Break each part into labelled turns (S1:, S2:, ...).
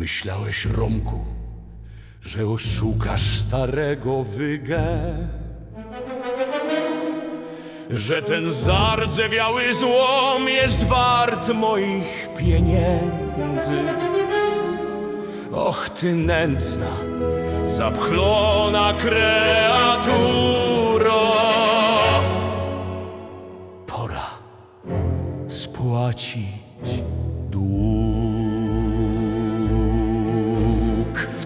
S1: Myślałeś, Romku, że oszukasz starego wygę? Że ten zardzewiały złom jest wart moich pieniędzy? Och, ty nędzna, zapchlona kreaturo! Pora spłacić dług.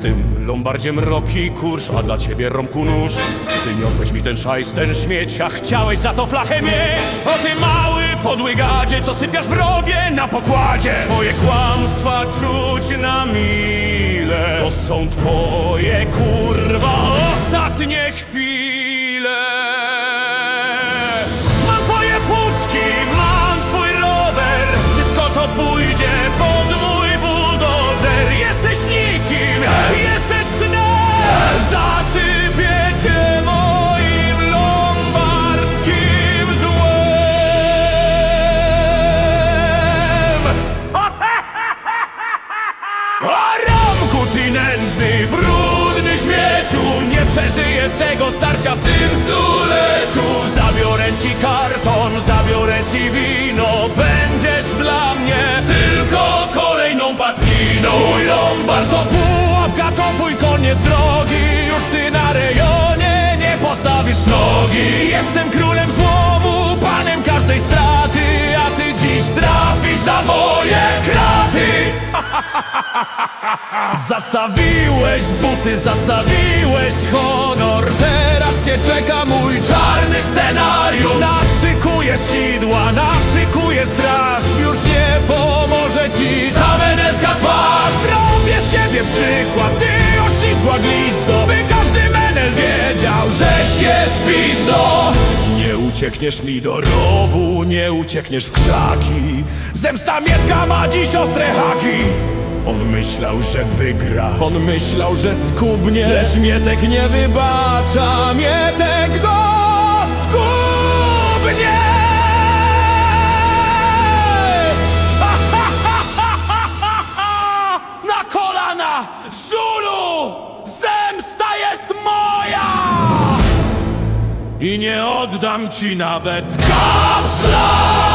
S1: Tym lombardzie mroki kurz, a dla ciebie Romku nóż. Przyniosłeś mi ten szajs, ten śmieć, a chciałeś za to flachę mieć. O ty mały, podły gadzie, co sypiasz w rowie na pokładzie. Twoje kłamstwa czuć na mile. To są twoje kurwa ostatnie chwile. Przeżyjesz tego starcia w tym stuleczu. Zabiorę ci karton, zabiorę ci wino. Będziesz dla mnie tylko kolejną padliną Mój lombard to pułapka, to twój koniec drogi. Już ty na rejonie nie postawisz nogi. Jestem królem złomu, panem każdej straty. A ty dziś trafisz za kraty Zastawiłeś buty, zastawiłeś honor. Teraz cię czeka mój czarny scenariusz. Naszykuję sidła, naszykuję straż. Już nie pomoże ci ta menelska twarz. Zrobię z ciebie przykład, ty oślizgła glizdo By każdy menel wiedział, żeś jest pizdo. Nie uciekniesz mi do rowu, nie uciekniesz w krzaki Zemsta Mietka ma dziś ostre haki on myślał, że wygra On myślał, że skubnie Lecz Mietek nie wybacza Mietek go skubnie Na kolana! Żulu! Zemsta jest moja! I nie oddam ci nawet kapsla!